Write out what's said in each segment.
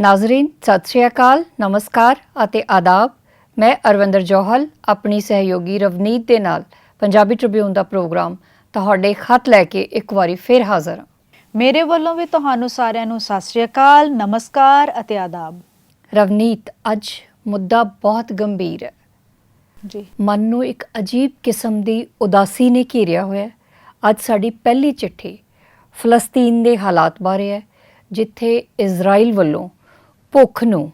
ਨਾਜ਼ਰੀਨ ਸਤਿ ਸ਼੍ਰੀ ਅਕਾਲ ਨਮਸਕਾਰ ਅਤੇ ਆਦਾਬ। ਮੈਂ ਅਰਵਿੰਦਰ ਜੋਹਲ ਆਪਣੀ ਸਹਿਯੋਗੀ ਰਵਨੀਤ ਦੇ ਨਾਲ ਪੰਜਾਬੀ ਟ੍ਰਿਬਿਊਨ ਦਾ ਪ੍ਰੋਗਰਾਮ ਤੁਹਾਡੇ ਖਤ ਲੈ ਕੇ ਇੱਕ ਵਾਰੀ ਫਿਰ ਹਾਜ਼ਰ ਹਾਂ। ਮੇਰੇ ਵੱਲੋਂ ਵੀ ਤੁਹਾਨੂੰ ਸਾਰਿਆਂ ਨੂੰ ਸਤਿ ਸ਼੍ਰੀ ਅਕਾਲ ਨਮਸਕਾਰ ਅਤੇ ਆਦਾਬ। ਰਵਨੀਤ ਅੱਜ ਮੁੱਦਾ ਬਹੁਤ ਗੰਭੀਰ ਹੈ। ਜੀ। ਮਨ ਨੂੰ ਇੱਕ ਅਜੀਬ ਕਿਸਮ ਦੀ ਉਦਾਸੀ ਨੇ ਘੇਰਿਆ ਹੋਇਆ ਹੈ। ਅੱਜ ਸਾਡੀ ਪਹਿਲੀ ਚਿੱਠੀ ਫਲਸਤੀਨ ਦੇ ਹਾਲਾਤ ਬਾਰੇ ਹੈ ਜਿੱਥੇ ਇਜ਼ਰਾਈਲ ਵੱਲੋਂ ਭੁੱਖ ਨੂੰ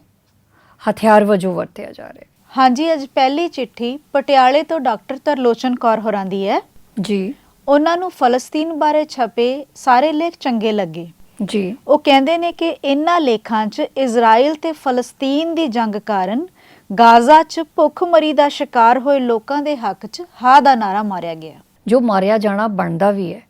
ਹਥਿਆਰ ਵਜੋਂ ਵਰਤਿਆ ਜਾ ਰਿਹਾ ਹਾਂਜੀ ਅੱਜ ਪਹਿਲੀ ਚਿੱਠੀ ਪਟਿਆਲੇ ਤੋਂ ਡਾਕਟਰ ਤਰਲੋਚਨ ਕੌਰ ਹੋਰਾਂ ਦੀ ਹੈ। ਹੈ ਜੀ। ਉਹਨਾਂ ਨੂੰ ਫਲਸਤੀਨ ਬਾਰੇ ਛਪੇ ਸਾਰੇ ਲੇਖ ਚੰਗੇ ਲੱਗੇ। ਜੀ। ਉਹ ਕਹਿੰਦੇ ਨੇ ਕਿ ਇਹਨਾਂ ਲੇਖਾਂ 'ਚ ਇਜ਼ਰਾਈਲ ਤੇ ਫਲਸਤੀਨ ਦੀ ਜੰਗ ਕਾਰਨ ਗਾਜ਼ਾ 'ਚ ਭੁੱਖਮਰੀ ਦਾ ਸ਼ਿਕਾਰ ਹੋਏ ਲੋਕਾਂ ਦੇ ਹੱਕ 'ਚ ਹਾ ਦਾ ਨਾਰਾ ਮਾਰਿਆ ਗਿਆ। ਜੋ ਮਾਰਿਆ ਜਾਣਾ ਬਣਦਾ ਵੀ ਹੈ।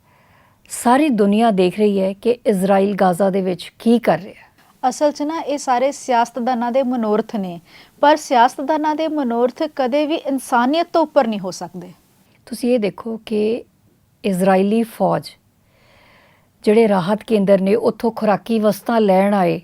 ਸਾਰੀ ਦੁਨੀਆ ਦੇਖ ਰਹੀ ਹੈ ਕਿ ਇਜ਼ਰਾਈਲ ਗਾਜ਼ਾ ਦੇ ਵਿੱਚ ਕੀ ਕਰ ਰਿਹਾ ਹੈ। ਅਸਲ 'ਚ ਨਾ ਇਹ ਸਾਰੇ ਸਿਆਸਤਦਾਨਾਂ ਦੇ ਮਨੋਰਥ ਨੇ। ਪਰ ਸਿਆਸਤਦਾਨਾਂ ਦੇ ਮਨੋਰਥ ਕਦੇ ਵੀ ਇਨਸਾਨੀਅਤ ਤੋਂ ਉੱਪਰ ਨਹੀਂ ਹੋ ਸਕਦੇ। ਤੁਸੀਂ ਇਹ ਦੇਖੋ ਕਿ ਇਜ਼ਰਾਈਲੀ ਫੌਜ ਜਿਹੜੇ ਰਾਹਤ ਕੇਂਦਰ ਨੇ ਉੱਥੋਂ ਖੁਰਾਕੀ ਵਸਤਾਂ ਲੈਣ ਆਏ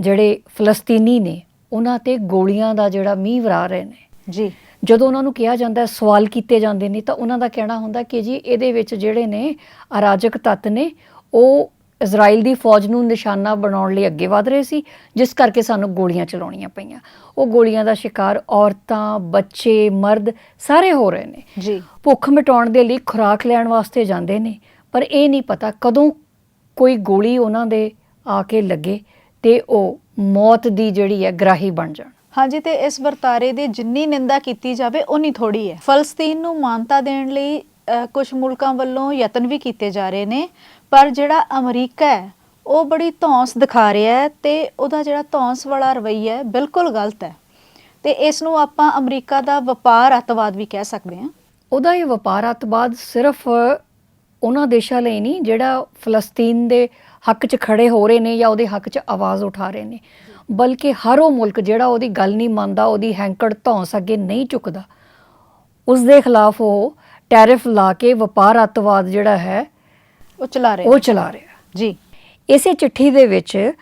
ਜਿਹੜੇ ਫਲਸਤੀਨੀ ਨੇ ਉਹਨਾਂ ਤੇ ਗੋਲੀਆਂ ਦਾ ਜਿਹੜਾ ਮੀਂਹ ਵਰਾ ਰਹੇ ਨੇ। ਜੀ। ਜਦੋਂ ਉਹਨਾਂ ਨੂੰ ਕਿਹਾ ਜਾਂਦਾ ਹੈ, ਸਵਾਲ ਕੀਤੇ ਜਾਂਦੇ ਨੇ ਤਾਂ ਉਹਨਾਂ ਦਾ ਕਹਿਣਾ ਹੁੰਦਾ ਕਿ ਜੀ ਇਹਦੇ ਵਿੱਚ ਜਿਹੜੇ ਨੇ ਅਰਾਜਕ ਤੱਤ ਨੇ ਉਹ ਇਜ਼ਰਾਈਲ ਦੀ ਫੌਜ ਨੂੰ ਨਿਸ਼ਾਨਾ ਬਣਾਉਣ ਲਈ ਅੱਗੇ ਵਧ ਰਹੇ ਸੀ ਜਿਸ ਕਰਕੇ ਸਾਨੂੰ ਗੋਲੀਆਂ ਚਲਾਉਣੀਆਂ ਪਈਆਂ। ਉਹ ਗੋਲੀਆਂ ਦਾ ਸ਼ਿਕਾਰ ਔਰਤਾਂ ਬੱਚੇ ਮਰਦ ਸਾਰੇ ਹੋ ਰਹੇ ਨੇ। ਜੀ। ਭੁੱਖ ਮਿਟਾਉਣ ਦੇ ਲਈ ਖੁਰਾਕ ਲੈਣ ਵਾਸਤੇ ਜਾਂਦੇ ਨੇ ਪਰ ਇਹ ਨਹੀਂ ਪਤਾ ਕਦੋਂ ਕੋਈ ਗੋਲੀ ਉਹਨਾਂ ਦੇ ਆ ਕੇ ਲੱਗੇ ਤੇ ਉਹ ਮੌਤ ਦੀ ਜਿਹੜੀ ਹੈ ਗਰਾਹੀ ਬਣ ਜਾਣ। ਹਾਂਜੀ ਤੇ ਇਸ ਵਰਤਾਰੇ ਦੀ ਜਿੰਨੀ ਨਿੰਦਾ ਕੀਤੀ ਜਾਵੇ ਉਨੀ ਥੋੜੀ ਹੈ। ਫਲਸਤੀਨ ਨੂੰ ਮਾਨਤਾ ਦੇਣ ਲਈ ਕੁਝ ਮੁਲਕਾਂ ਵੱਲੋਂ ਯਤਨ ਵੀ ਕੀਤੇ ਜਾ ਰਹੇ ਨੇ। ਪਰ ਜਿਹੜਾ ਅਮਰੀਕਾ ਹੈ, ਉਹ ਬੜੀ ਧੌਂਸ ਦਿਖਾ ਰਿਹਾ ਹੈ ਤੇ ਉਹਦਾ ਜਿਹੜਾ ਧੌਂਸ ਵਾਲਾ ਰਵੱਈਆ ਹੈ, ਬਿਲਕੁਲ ਗਲਤ ਹੈ। ਤੇ ਇਸ ਨੂੰ ਆਪਾਂ ਅਮਰੀਕਾ ਦਾ ਵਪਾਰ ਅੱਤਵਾਦ ਵੀ ਕਹਿ ਸਕਦੇ ਹਾਂ। ਉਹਦਾ ਇਹ ਵਪਾਰ ਅੱਤਵਾਦ ਸਿਰਫ ਉਹਨਾਂ ਦੇਸ਼ਾਂ ਲਈ ਨਹੀਂ, ਜਿਹੜਾ ਫਲਸਤੀਨ ਦੇ ਹੱਕ 'ਚ ਖੜੇ ਹੋ ਰਹੇ ਨੇ ਜਾਂ ਉਹਦੇ ਹੱਕ 'ਚ ਆਵਾਜ਼ ਉਠਾ ਰਹੇ ਨੇ। ਬਲਕਿ ਹਰ ਉਹ ਮੁਲਕ ਜਿਹੜਾ ਉਹਦੀ ਗੱਲ ਨਹੀਂ ਮੰਨਦਾ, ਉਹਦੀ ਹੈਂਕੜ ਧੌਂਸ ਅੱਗੇ ਨਹੀਂ ਚੁੱਕਦਾ। ਉਸ ਦੇ ਖਿਲਾਫ ਉਹ ਟੈਰਿਫ ਲਾ ਕੇ ਵਪਾਰ ਅੱਤਵਾਦ ਜਿਹੜਾ ਹੈ ਉਹ ਚਲਾ ਰਹੇ। ਉਹ। ਚਲਾ ਰਿਹਾ। ਜੀ। ਇਸੇ ਚਿੱਠੀ ਦੇ ਵਿੱਚ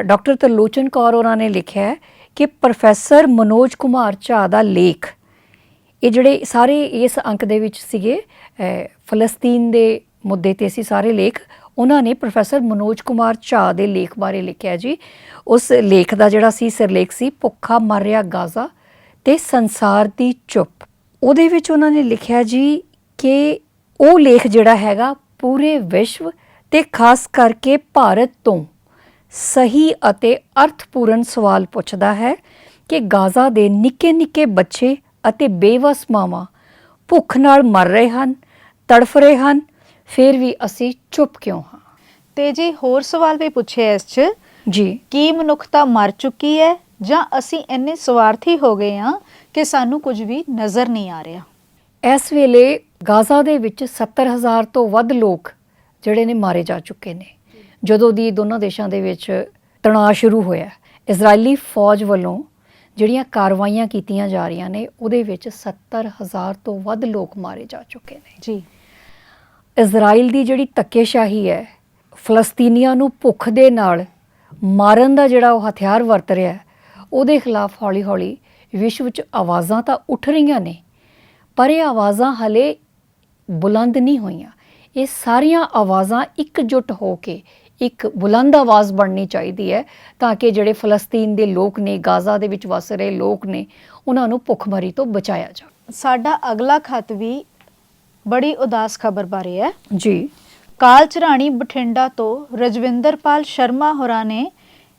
ਡਾਕਟਰ ਤਰਲੋਚਨ ਕੌਰ ਉਹਨਾਂ ਨੇ ਲਿਖਿਆ ਹੈ ਕਿ ਪ੍ਰੋਫੈਸਰ ਮਨੋਜ ਕੁਮਾਰ ਝਾ ਦਾ ਲੇਖ ਇਹ ਜਿਹੜੇ ਸਾਰੇ ਇਸ ਅੰਕ ਦੇ ਵਿੱਚ ਸੀਗੇ ਫਲਸਤੀਨ ਦੇ ਮੁੱਦੇ ਤੇ ਸੀ ਸਾਰੇ ਲੇਖ ਉਹਨਾਂ ਨੇ ਪ੍ਰੋਫੈਸਰ ਮਨੋਜ ਕੁਮਾਰ ਝਾ ਦੇ ਲੇਖ ਬਾਰੇ ਲਿਖਿਆ ਜੀ। ਉਸ ਲੇਖ ਦਾ ਜਿਹੜਾ ਸੀ ਸਿਰਲੇਖ ਸੀ ਭੁੱਖਾ ਮਰ ਰਿਹਾ ਗਾਜ਼ਾ ਤੇ ਸੰਸਾਰ ਦੀ ਚੁੱਪ। ਉਹਦੇ ਵਿੱਚ ਉਹਨਾਂ ਨੇ ਲਿਖਿਆ ਜੀ ਕਿ ਉਹ ਲੇਖ ਜਿਹੜਾ ਹੈਗਾ ਪੂਰੇ ਵਿਸ਼ਵ ਤੇ ਖਾਸ ਕਰਕੇ ਭਾਰਤ ਤੋਂ ਸਹੀ ਅਤੇ ਅਰਥਪੂਰਨ ਸਵਾਲ ਪੁੱਛਦਾ ਹੈ ਕਿ ਗਾਜ਼ਾ ਦੇ ਨਿੱਕੇ-ਨਿੱਕੇ ਬੱਚੇ ਅਤੇ ਬੇਵਸ ਮਾਵਾਂ ਭੁੱਖ ਨਾਲ ਮਰ ਰਹੇ ਹਨ ਤੜਫ ਰਹੇ ਹਨ ਫਿਰ ਵੀ ਅਸੀਂ ਚੁੱਪ ਕਿਉਂ ਹਾਂ? ਤੇ ਜੀ ਹੋਰ ਸਵਾਲ ਵੀ ਪੁੱਛਿਆ ਇਸ 'ਚ। ਜੀ। ਕੀ ਮਨੁੱਖਤਾ ਮਰ ਚੁੱਕੀ ਹੈ ਜਾਂ ਅਸੀਂ ਇੰਨੇ ਸਵਾਰਥੀ ਹੋ ਗਏ ਹਾਂ ਕਿ ਸਾਨੂੰ ਕੁਝ ਵੀ ਨਜ਼ਰ ਨਹੀਂ ਆ ਰਿਹਾ? ਇਸ ਵੇਲੇ ਗਾਜ਼ਾ ਦੇ ਵਿੱਚ 70000 ਤੋਂ ਵੱਧ ਲੋਕ ਜਿਹੜੇ ਨੇ ਮਾਰੇ ਜਾ ਚੁੱਕੇ ਨੇ। ਜਦੋਂ ਦੀ ਦੋਨਾਂ ਦੇਸ਼ਾਂ ਦੇ ਵਿੱਚ ਤਣਾਅ ਸ਼ੁਰੂ ਹੋਇਆ ਇਜ਼ਰਾਈਲੀ ਫੌਜ ਵੱਲੋਂ ਜਿਹੜੀਆਂ ਕਾਰਵਾਈਆਂ ਕੀਤੀਆਂ ਜਾ ਰਹੀਆਂ ਨੇ ਉਹਦੇ ਵਿੱਚ 70000 ਤੋਂ ਵੱਧ ਲੋਕ ਮਾਰੇ ਜਾ ਚੁੱਕੇ ਨੇ। ਜੀ। ਇਜ਼ਰਾਈਲ ਦੀ ਜਿਹੜੀ ਧੱਕੇਸ਼ਾਹੀ ਹੈ ਫਲਸਤੀਨੀਆਂ ਨੂੰ ਭੁੱਖ ਦੇ ਨਾਲ ਮਾਰਨ ਦਾ ਜਿਹੜਾ ਉਹ ਹਥਿਆਰ ਵਰਤ ਰਿਹਾ ਹੈ ਉਹਦੇ ਖਿਲਾਫ ਹੌਲੀ-ਹੌਲੀ ਵਿਸ਼ਵ 'ਚ ਆਵਾਜ਼ਾਂ ਤਾਂ ਉੱਠ ਰਹੀਆਂ ਨੇ। ਪਰ ਇਹ ਆਵਾਜ਼ਾਂ ਹਲੇ ਬੁਲੰਦ ਨਹੀਂ ਹੋਈਆਂ। ਇਹ ਸਾਰੀਆਂ ਆਵਾਜ਼ਾਂ ਇਕਜੁੱਟ ਹੋ ਕੇ ਇੱਕ ਬੁਲੰਦ ਆਵਾਜ਼ ਬਣਨੀ ਚਾਹੀਦੀ ਹੈ ਤਾਂ ਕਿ ਜਿਹੜੇ ਫਲਸਤੀਨ ਦੇ ਲੋਕ ਨੇ ਗਾਜ਼ਾ ਦੇ ਵਿੱਚ ਵਸ ਰਹੇ ਲੋਕ ਨੇ ਉਹਨਾਂ ਨੂੰ ਭੁੱਖਮਰੀ ਤੋਂ ਬਚਾਇਆ ਜਾਵੇ। ਸਾਡਾ ਅਗਲਾ ਖਤ ਵੀ ਬੜੀ ਉਦਾਸ ਖਬਰ ਬਾਰੇ ਹੈ। ਜੀ। ਕਾਲ ਚਰਾਣੀ ਬਠਿੰਡਾ ਤੋਂ ਰਜਵਿੰਦਰਪਾਲ ਸ਼ਰਮਾ ਹੋਰਾਂ ਨੇ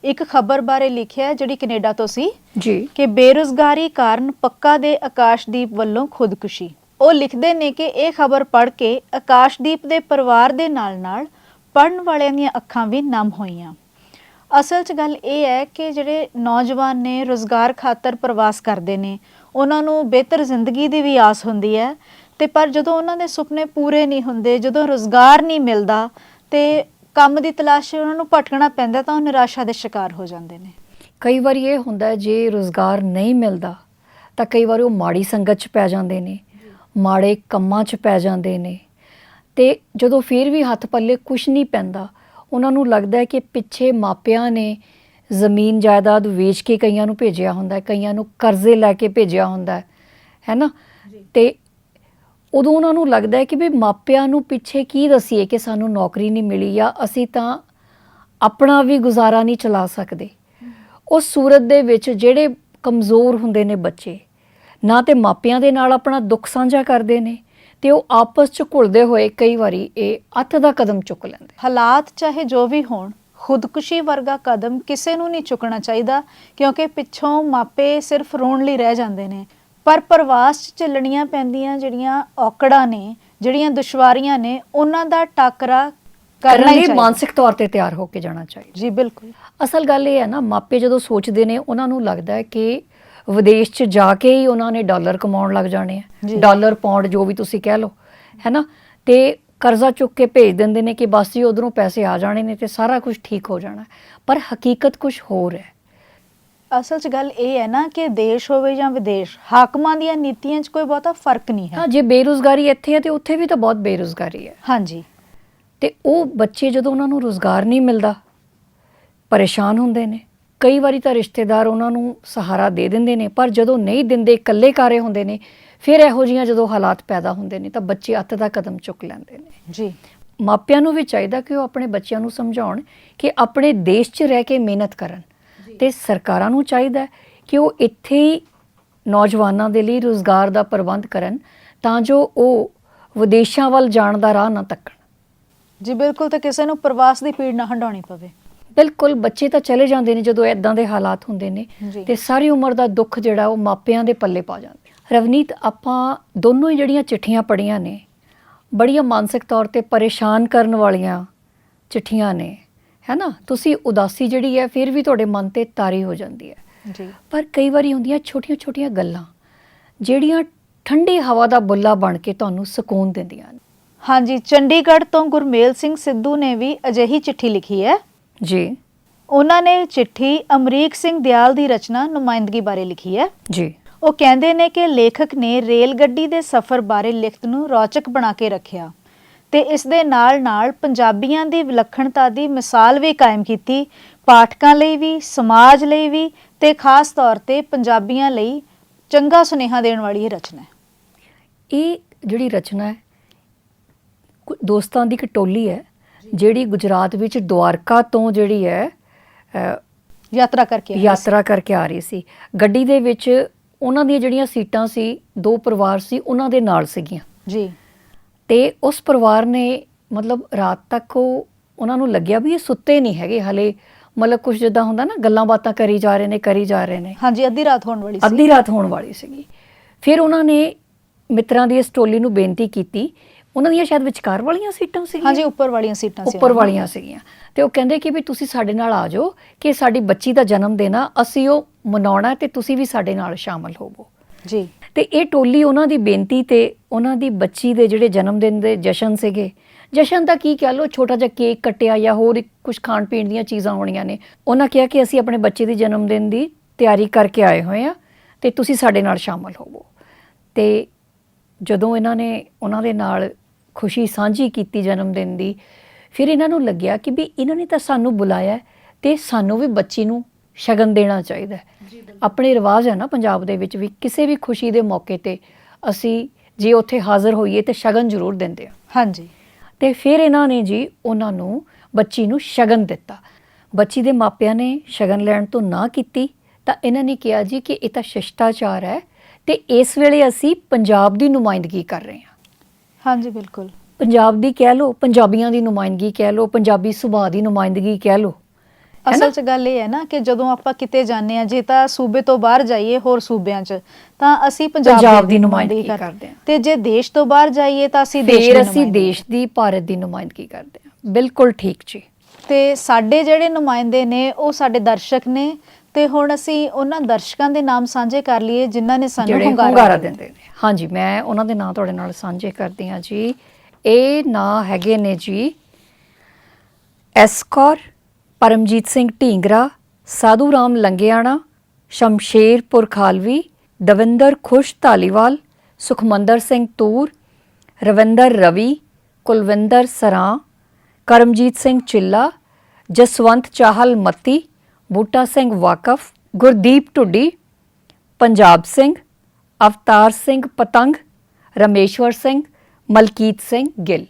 ਇੱਕ ਖਬਰ ਬਾਰੇ ਲਿਖਿਆ ਹੈ, ਜਿਹੜੀ ਕੈਨੇਡਾ ਤੋਂ ਸੀ ਜੀ। ਕਿ ਬੇਰੁਜ਼ਗਾਰੀ ਕਾਰਨ ਪੱਕਾ ਦੇ ਆਕਾਸ਼ਦੀਪ ਵੱਲੋਂ ਖੁਦਕੁਸ਼ੀ। ਉਹ ਲਿਖਦੇ ਨੇ ਕਿ ਇਹ ਖਬਰ ਪੜ੍ਹ ਕੇ ਆਕਾਸ਼ਦੀਪ ਦੇ ਪਰਿਵਾਰ ਦੇ ਨਾਲ-ਨਾਲ ਪੜਨ ਵਾਲਿਆਂ ਦੀਆਂ ਅੱਖਾਂ ਵੀ ਨਮ ਹੋਈਆਂ। ਅਸਲ 'ਚ ਗੱਲ ਇਹ ਹੈ ਕਿ ਜਿਹੜੇ ਨੌਜਵਾਨ ਨੇ ਰੋਜ਼ਗਾਰ ਖਾਤਰ ਪ੍ਰਵਾਸ ਕਰਦੇ ਨੇ ਉਹਨਾਂ ਨੂੰ ਬਿਹਤਰ ਜ਼ਿੰਦਗੀ ਦੀ ਵੀ ਆਸ ਹੁੰਦੀ ਹੈ ਤੇ ਪਰ ਜਦੋਂ ਉਹਨਾਂ ਦੇ ਸੁਪਨੇ ਪੂਰੇ ਨਹੀਂ ਹੁੰਦੇ ਜਦੋਂ ਰੋਜ਼ਗਾਰ ਨਹੀਂ ਮਿਲਦਾ ਤੇ ਕੰਮ ਦੀ ਤਲਾਸ਼ 'ਚ ਉਹਨਾਂ ਨੂੰ ਭਟਕਣਾ ਪੈਂਦਾ ਤਾਂ ਉਹ ਨਿਰਾਸ਼ਾ ਦੇ ਸ਼ਿਕਾਰ ਹੋ ਜਾਂਦੇ ਨੇ। ਕਈ ਵਾਰੀ ਇਹ ਹੁੰਦਾ ਜੇ ਰੋਜ਼ਗਾਰ ਨਹੀਂ ਮਿਲਦਾ ਤਾਂ ਕਈ ਵਾਰ ਉਹ ਮਾੜੀ ਸੰਗਤ 'ਚ ਪੈ ਜਾਂਦੇ ਨੇ ਮਾੜੇ ਕੰਮਾਂ 'ਚ ਪੈ ਜਾਂਦੇ ਨੇ। ਤੇ ਜਦੋਂ ਫਿਰ ਵੀ ਹੱਥ ਪੱਲੇ ਕੁਝ ਨਹੀਂ ਪੈਂਦਾ ਉਹਨਾਂ ਨੂੰ ਲੱਗਦਾ ਹੈ ਕਿ ਪਿੱਛੇ ਮਾਪਿਆਂ ਨੇ ਜ਼ਮੀਨ ਜਾਇਦਾਦ ਵੇਚ ਕੇ ਕਈਆਂ ਨੂੰ ਭੇਜਿਆ ਹੁੰਦਾ ਹੈ ਕਈਆਂ ਨੂੰ ਕਰਜ਼ੇ ਲੈ ਕੇ ਭੇਜਿਆ ਹੁੰਦਾ ਹੈ ਹੈਨਾ ਤੇ ਉਦੋਂ ਉਹਨਾਂ ਨੂੰ ਲੱਗਦਾ ਹੈ ਕਿ ਵੀ ਮਾਪਿਆਂ ਨੂੰ ਪਿੱਛੇ ਕੀ ਦਸੀਏ ਕਿ ਸਾਨੂੰ ਨੌਕਰੀ ਨਹੀਂ ਮਿਲੀ ਜਾਂ ਅਸੀਂ ਤਾਂ ਆਪਣਾ ਵੀ ਗੁਜ਼ਾਰਾ ਨਹੀਂ ਚਲਾ ਸਕਦੇ। ਉਸ ਸੂਰਤ ਦੇ ਵਿੱਚ ਜਿਹੜੇ ਕਮਜ਼ੋਰ ਹੁੰਦੇ ਨੇ ਬੱਚੇ, ਨਾ ਤੇ ਮਾਪਿਆਂ ਦੇ ਨਾਲ ਆਪਣਾ ਦੁੱਖ ਸਾਂਝਾ ਕਰਦੇ ਨੇ ਤੇ ਉਹ ਆਪਸ ਚ ਘੁਲਦੇ ਹੋਏ ਕਈ ਵਾਰੀ ਇਹ ਅੱਤ ਦਾ ਕਦਮ ਚੁੱਕ ਲੈਂਦੇ। ਹਾਲਾਤ ਚਾਹੇ ਜੋ ਵੀ ਹੋਣ, ਖੁਦਕੁਸ਼ੀ ਵਰਗਾ ਕਦਮ ਕਿਸੇ ਨੂੰ ਨਹੀਂ ਚੁੱਕਣਾ ਚਾਹੀਦਾ ਕਿਉਂਕਿ ਪਿੱਛੋਂ ਮਾਪੇ ਸਿਰਫ ਰੋਣ ਲਈ ਰਹਿ ਜਾਂਦੇ ਨੇ। ਪਰ ਪ੍ਰਵਾਸ 'ਚ ਚੱਲਣੀਆਂ ਪੈਂਦੀਆਂ ਜਿਹੜੀਆਂ ਔਕੜਾਂ ਨੇ ਜਿਹੜੀਆਂ ਦੁਸ਼ਵਾਰੀਆਂ ਨੇ ਉਹਨਾਂ ਦਾ ਟਾਕਰਾ ਕਰਨਾ ਹੀ ਲਈ ਮਾਨਸਿਕ ਤੌਰ ਤੇ ਤਿਆਰ ਹੋ ਕੇ ਜਾਣਾ ਚਾਹੀਦਾ। ਜੀ ਬਿਲਕੁਲ। ਅਸਲ ਗੱਲ ਇਹ ਹੈ ਨਾ ਮਾਪੇ ਜਦੋਂ ਸੋਚਦੇ ਨੇ ਉਹਨਾਂ ਨੂੰ ਲੱਗਦਾ ਹੈ ਕਿ ਵਿਦੇਸ਼ 'ਚ ਜਾ ਕੇ ਹੀ ਉਹਨਾਂ ਨੇ ਡਾਲਰ ਕਮਾਉਣ ਲੱਗ ਜਾਣੇ। ਆ। ਡਾਲਰ ਪੌਂਡ ਜੋ ਵੀ ਤੁਸੀਂ ਕਹਿ ਲਓ ਹੈਨਾ ਤੇ ਕਰਜ਼ਾ ਚੁੱਕ ਕੇ ਭੇਜ ਦਿੰਦੇ ਨੇ ਕਿ ਬਸ ਜੀ ਉਧਰੋਂ ਪੈਸੇ ਆ ਜਾਣੇ ਨੇ ਤੇ ਸਾਰਾ ਕੁਝ ਠੀਕ ਹੋ ਜਾਣਾ। ਪਰ ਹਕੀਕਤ ਕੁਝ ਹੋਰ ਹੈ। ਅਸਲ 'ਚ ਗੱਲ ਇਹ ਹੈ ਨਾ ਕਿ ਦੇਸ਼ ਹੋਵੇ ਜਾਂ ਵਿਦੇਸ਼ ਹਾਕਮਾਂ ਦੀਆਂ ਨੀਤੀਆਂ 'ਚ ਕੋਈ ਬਹੁਤਾ ਫ਼ਰਕ ਨਹੀਂ ਹੈ। ਹਾਂ ਜੇ ਬੇਰੁਜ਼ਗਾਰੀ ਇੱਥੇ ਹੈ ਤੇ ਉੱਥੇ ਵੀ ਤਾਂ ਬਹੁਤ ਬੇਰੁਜ਼ਗਾਰੀ ਹੈ। ਹਾਂਜੀ। ਤੇ ਉਹ ਬੱਚੇ ਜਦੋਂ ਉਹਨਾਂ ਨੂੰ ਰੋਜ਼ਗਾਰ ਨਹੀਂ ਮਿਲਦਾ ਪਰੇਸ਼ਾਨ ਹੁੰਦੇ ਨੇ। ਕਈ ਵਾਰੀ ਤਾਂ ਰਿਸ਼ਤੇਦਾਰ ਉਹਨਾਂ ਨੂੰ ਸਹਾਰਾ ਦੇ ਦਿੰਦੇ ਨੇ ਪਰ ਜਦੋਂ ਨਹੀਂ ਦਿੰਦੇ ਇਕੱਲੇ ਕਾਰੇ ਹੁੰਦੇ ਨੇ ਫਿਰ ਇਹੋ ਜੀਆਂ ਜਦੋਂ ਹਾਲਾਤ ਪੈਦਾ ਹੁੰਦੇ ਨੇ ਤਾਂ ਬੱਚੇ ਅੱਤ ਦਾ ਕਦਮ ਚੁੱਕ ਲੈਂਦੇ ਨੇ। ਜੀ। ਮਾਪਿਆਂ ਨੂੰ ਵੀ ਚਾਹੀਦਾ ਕਿ ਉਹ ਆਪਣੇ ਬੱਚਿਆਂ ਨੂੰ ਸਮਝਾਉਣ ਕਿ ਆਪਣੇ ਦੇਸ਼ 'ਚ ਰਹਿ ਕੇ ਮਿਹਨਤ ਕਰਨ। ਤੇ ਸਰਕਾਰਾਂ ਨੂੰ ਚਾਹੀਦਾ ਕਿ ਉਹ ਇੱਥੇ ਹੀ ਨੌਜਵਾਨਾਂ ਦੇ ਲਈ ਰੋਜ਼ਗਾਰ ਦਾ ਪ੍ਰਬੰਧ ਕਰਨ ਤਾਂ ਜੋ ਉਹ ਵਿਦੇਸ਼ਾਂ ਵੱਲ ਜਾਣ ਦਾ ਰਾਹ ਨਾ ਤੱਕਣ। ਜੀ ਬਿਲਕੁਲ ਤੇ ਕਿਸੇ ਨੂੰ ਪ੍ਰਵਾਸ ਦੀ ਪੀੜ ਨਾ ਹੰਡਾਉਣੀ ਪਵੇ। ਬਿਲਕੁਲ ਬੱਚੇ ਤਾਂ ਚਲੇ ਜਾਂਦੇ ਨੇ ਜਦੋਂ ਐਦਾਂ ਦੇ ਹਾਲਾਤ ਹੁੰਦੇ ਨੇ। ਤੇ ਸਾਰੀ ਉਮਰ ਦਾ ਦੁੱਖ ਜਿਹੜਾ ਉਹ ਮਾਪਿਆਂ ਦੇ ਪੱਲੇ ਪਾ ਜਾਂਦਾ ਰਵਨੀਤ ਆਪਾਂ ਦੋਨੋਂ ਹੀ ਜਿਹੜੀਆਂ ਚਿੱਠੀਆਂ ਪੜੀਆਂ ਨੇ ਬੜੀਆਂ ਮਾਨਸਿਕ ਤੌਰ ਤੇ ਪਰੇਸ਼ਾਨ ਕਰਨ ਵਾਲੀਆਂ ਚਿੱਠੀਆਂ ਨੇ। ਹੈਨਾ ਤੁਸੀਂ ਉਦਾਸੀ ਜਿਹੜੀ ਹੈ ਫਿਰ ਵੀ ਤੁਹਾਡੇ ਮਨ ਤੇ ਤਾਰੀ ਹੋ ਜਾਂਦੀ ਹੈ। ਜੀ। ਪਰ ਕਈ ਵਾਰੀ ਹੁੰਦੀਆਂ ਛੋਟੀਆਂ-ਛੋਟੀਆਂ ਗੱਲਾਂ ਜਿਹੜੀਆਂ ਠੰਡੀ ਹਵਾ ਦਾ ਬੁੱਲਾ ਬਣ ਕੇ ਤੁਹਾਨੂੰ ਸਕੂਨ ਦਿੰਦੀਆਂ ਨੇ ਹਾਂਜੀ ਚੰਡੀਗੜ੍ਹ ਤੋਂ ਗੁਰਮੇਲ ਸਿੰਘ ਸਿੱਧੂ ਨੇ ਵੀ ਅਜਿਹੀ ਚਿੱਠੀ ਲਿਖੀ ਹੈ। ਜੀ। ਉਹਨਾਂ ਨੇ ਚਿੱਠੀ ਅਮਰੀਕ ਸਿੰਘ ਦਿਆਲ ਦੀ ਰਚਨਾ ਨੁਮਾਇੰਦਗੀ ਬਾਰੇ ਲਿਖੀ ਹੈ। ਜੀ। ਉਹ ਕਹਿੰਦੇ ਨੇ ਕਿ ਲੇਖਕ ਨੇ ਰੇਲ ਗੱਡੀ ਦੇ ਸਫ਼ਰ ਬਾਰੇ ਲਿਖਤ ਨੂੰ ਰੌਚਕ ਬਣਾ ਕੇ ਰੱਖਿਆ। ਤੇ ਇਸ ਦੇ ਨਾਲ-ਨਾਲ ਪੰਜਾਬੀਆਂ ਦੀ ਵਿਲੱਖਣਤਾ ਦੀ ਮਿਸਾਲ ਵੀ ਕਾਇਮ ਕੀਤੀ। ਪਾਠਕਾਂ ਲਈ ਵੀ ਸਮਾਜ ਲਈ ਵੀ ਤੇ ਖਾਸ ਤੌਰ ਤੇ ਪੰਜਾਬੀਆਂ ਲਈ ਚੰਗਾ ਸੁਨੇਹਾ ਦੇਣ ਵਾਲੀ ਇਹ ਰਚਨਾ ਹੈ। ਇਹ ਜਿਹੜੀ ਰਚਨਾ ਹੈ ਦੋਸਤਾਂ ਦੀ ਇੱਕ ਟੋਲੀ ਹੈ ਜਿਹੜੀ ਗੁਜਰਾਤ ਵਿੱਚ ਦਵਾਰਕਾ ਤੋਂ ਜਿਹੜੀ ਹੈ ਯਾਤਰਾ ਕਰਕੇ। ਯਾਤਰਾ ਕਰਕੇ ਆ ਰਹੀ ਸੀ। ਗੱਡੀ ਦੇ ਵਿੱਚ ਉਹਨਾਂ ਦੀਆਂ ਜਿਹੜੀਆਂ ਸੀਟਾਂ ਸੀ ਦੋ ਪਰਿਵਾਰ ਸੀ ਉਹਨਾਂ ਦੇ ਨਾਲ ਸੀਗੀਆਂ। ਜੀ। ਤੇ ਉਸ ਪਰਿਵਾਰ ਨੇ ਮਤਲਬ ਰਾਤ ਤੱਕ ਉਹ ਉਹਨਾਂ ਨੂੰ ਲੱਗਿਆ ਵੀ ਇਹ ਸੁੱਤੇ ਨਹੀਂ ਹੈਗੇ ਹਲੇ ਮਤਲਬ ਕੁਝ ਜਿੱਦਾਂ ਹੁੰਦਾ ਨਾ ਗੱਲਾਂ ਬਾਤਾਂ ਕਰੀ ਜਾ ਰਹੇ ਨੇ ਕਰੀ ਜਾ ਰਹੇ ਨੇ। ਹਾਂਜੀ ਅੱਧੀ ਰਾਤ ਹੋਣ ਵਾਲੀ ਸੀ। ਅੱਧੀ ਰਾਤ ਹੋਣ ਵਾਲੀ ਸੀਗੀ। ਫਿਰ ਉਹਨਾਂ ਨੇ ਮਿੱਤਰਾਂ ਦੀ ਇਸ ਟੋਲੀ ਨੂੰ ਬੇਨਤੀ ਕੀਤੀ। ਉਹਨਾਂ ਦੀਆਂ ਸ਼ਾਇਦ ਵਿਚਕਾਰ ਵਾਲੀਆਂ ਸੀਟਾਂ ਸੀਗੀਆਂ। ਹਾਂਜੀ ਉੱਪਰ ਵਾਲੀਆਂ ਸੀਟਾਂ ਸੀ ਉੱਪਰ ਵਾਲੀਆਂ ਸੀਗੀਆਂ। ਤੇ ਉਹ ਕਹਿੰਦੇ ਕਿ ਵੀ ਤੁਸੀਂ ਸਾਡੇ ਨਾਲ ਆ ਜਾਓ ਕਿ ਸਾਡੀ ਬੱਚੀ ਦਾ ਜਨਮ ਦਿਨ ਆ ਅਸੀਂ ਉਹ ਮਨਾਉਣਾ ਤੇ ਤੁਸੀਂ ਵੀ ਸਾਡੇ ਨਾਲ ਸ਼ਾਮਲ ਹੋਵੋ। ਜੀ। ਤੇ ਇਹ ਟੋਲੀ ਉਹਨਾਂ ਦੀ ਬੇਨਤੀ ਤੇ ਉਹਨਾਂ ਦੀ ਬੱਚੀ ਦੇ ਜਿਹੜੇ ਜਨਮ ਦਿਨ ਦੇ ਜਸ਼ਨ ਸੀਗੇ। ਜਸ਼ਨ ਦਾ ਕੀ ਕਹਿ ਲੋ ਛੋਟਾ ਜਿਹਾ ਕੇਕ ਕੱਟਿਆ ਜਾਂ ਹੋਰ ਕੁਝ ਖਾਣ ਪੀਣ ਦੀਆਂ ਚੀਜ਼ਾਂ ਹੋਣੀਆਂ ਨੇ। ਉਹਨਾਂ ਕਿਹਾ ਕਿ ਅਸੀਂ ਆਪਣੇ ਬੱਚੇ ਦੀ ਜਨਮ ਦਿਨ ਦੀ ਤਿਆਰੀ ਕਰਕੇ ਆਏ ਹੋਏ ਆ ਤੇ ਤੁਸੀਂ ਸਾਡੇ ਨਾਲ ਸ਼ਾਮਲ ਹੋਵੋ। ਤੇ ਜਦੋਂ ਇਹਨਾਂ ਨੇ ਉਹਨਾਂ ਦੇ ਨਾਲ ਖੁਸ਼ੀ ਸਾਂਝੀ ਕੀਤੀ ਜਨਮ ਦਿਨ ਦੀ, ਫਿਰ ਇਹਨਾਂ ਨੂੰ ਲੱਗਿਆ ਕਿ ਵੀ ਇਹਨਾਂ ਨੇ ਤਾਂ ਸਾਨੂੰ ਬੁਲਾਇਆ ਹੈ ਤੇ ਸਾਨੂੰ ਵੀ ਬੱਚੀ ਨੂੰ ਸ਼ਗਨ ਦੇਣਾ ਚਾਹੀਦਾ ਹੈ। ਆਪਣੇ ਰਿਵਾਜ ਹੈ ਨਾ ਪੰਜਾਬ ਦੇ ਵਿੱਚ ਵੀ ਕਿਸੇ ਵੀ ਖੁਸ਼ੀ ਦੇ ਮੌਕੇ ਤੇ ਅਸੀਂ ਜੇ ਉੱਥੇ ਹਾਜ਼ਰ ਹੋਈਏ ਤੇ ਸ਼ਗਨ ਜ਼ਰੂਰ ਦਿੰਦੇ ਆ ਹਾਂਜੀ। ਤੇ ਫਿਰ ਇਹਨਾਂ ਨੇ ਜੀ ਉਹਨਾਂ ਨੂੰ ਬੱਚੀ ਨੂੰ ਸ਼ਗਨ ਦਿੱਤਾ। ਬੱਚੀ ਦੇ ਮਾਪਿਆਂ ਨੇ ਸ਼ਗਨ ਲੈਣ ਤੋਂ ਨਾ ਕੀਤੀ ਤਾਂ ਇਹਨਾਂ ਨੇ ਕਿਹਾ ਜੀ ਕਿ ਇਹ ਤਾਂ ਸ਼ਿਸ਼ਟਾਚਾਰ ਹੈ ਤੇ ਇਸ ਵੇਲੇ ਅਸੀਂ ਪੰਜਾਬ ਦੀ ਨੁਮਾਇੰਦਗੀ ਕਰ ਰਹੇ ਹਾਂ। ਹਾਂਜੀ ਬਿਲਕੁਲ। ਪੰਜਾਬ ਦੀ ਕਹਿ ਲਓ ਪੰਜਾਬੀਆਂ ਦੀ ਨੁਮਾਇੰਦਗੀ ਕਹਿ ਲਓ ਪੰਜਾਬੀ ਸੁਭਾਅ ਦੀ ਨੁਮਾਇੰਦਗੀ ਕਹਿ ਲਓ ਹੈ? ਅਸਲ 'ਚ ਗੱਲ ਇਹ ਹੈ ਨਾ ਕਿ ਜਦੋਂ ਆਪਾਂ ਕਿਤੇ ਜਾਂਦੇ ਆ ਜੇ ਤਾਂ ਸੂਬੇ ਤੋਂ ਬਾਹਰ ਜਾਈਏ ਹੋਰ ਸੂਬਿਆਂ 'ਚ ਤਾਂ ਅਸੀਂ ਪੰਜਾਬ, ਦੀ ਨੁਮਾਇੰਦਗੀ ਕਰਦੇ ਹਾਂ। ਤੇ ਜੇ ਦੇਸ਼ ਤੋਂ ਬਾਹਰ ਜਾਈਏ ਤਾਂ ਅਸੀਂ ਦੇਸ਼ ਫਿਰ ਦੀ ਅਸੀਂ। ਦੇਸ਼ ਦੀ ਭਾਰਤ ਦੀ ਨੁਮਾਇੰਦਗੀ ਕਰਦੇ ਹਾਂ ਬਿਲਕੁਲ ਠੀਕ ਜੀ ਤੇ ਸਾਡੇ ਜਿਹੜੇ ਨੁਮਾਇੰਦੇ ਨੇ ਉਹ ਸਾਡੇ ਦਰਸ਼ਕ ਨੇ ਤੇ ਹੁਣ ਅਸੀਂ ਉਹਨਾਂ ਦਰਸ਼ਕਾਂ ਦੇ ਨਾਮ ਸਾਂਝੇ ਕਰ ਲਈਏ ਜਿਨ੍ਹਾਂ ਨੇ ਸਾਨੂੰ ਹੁੰਗਾਰਾ। ਦਿੰਦੇ ਨੇ ਹਾਂਜੀ ਮੈਂ ਉਹਨਾਂ ਦੇ ਨਾਂ ਤੁਹਾਡੇ ਨਾਲ ਸਾਂਝੇ ਕਰਦੀ ਹਾਂ ਜੀ ਇਹ ਨਾਂ ਹੈਗੇ ਨੇ ਜੀ ਐਸਕੌਰ ਪਰਮਜੀਤ ਸਿੰਘ ਢੀਂਗਰਾ, ਸਾਧੂ ਰਾਮ ਲੰਗਿਆਣਾ ਸ਼ਮਸ਼ੇਰਪੁਰ ਖਾਲਵੀ ਦਵਿੰਦਰ ਖੁਸ਼ ਧਾਲੀਵਾਲ, ਸੁਖਮੰਦਰ ਸਿੰਘ ਤੂਰ, ਰਵਿੰਦਰ ਰਵੀ, ਕੁਲਵਿੰਦਰ ਸਰਾਂ, ਕਰਮਜੀਤ ਸਿੰਘ ਚਿੱਲਾ, ਜਸਵੰਤ ਚਾਹਲ ਮੱਤੀ, ਬੂਟਾ ਸਿੰਘ ਵਾਕਫ, ਗੁਰਦੀਪ ਢੁੱਡੀ, ਪੰਜਾਬ ਸਿੰਘ, ਅਵਤਾਰ ਸਿੰਘ ਪਤੰਗ, ਰਮੇਸ਼ਵਰ ਸਿੰਘ, ਮਲਕੀਤ ਸਿੰਘ ਗਿੱਲ।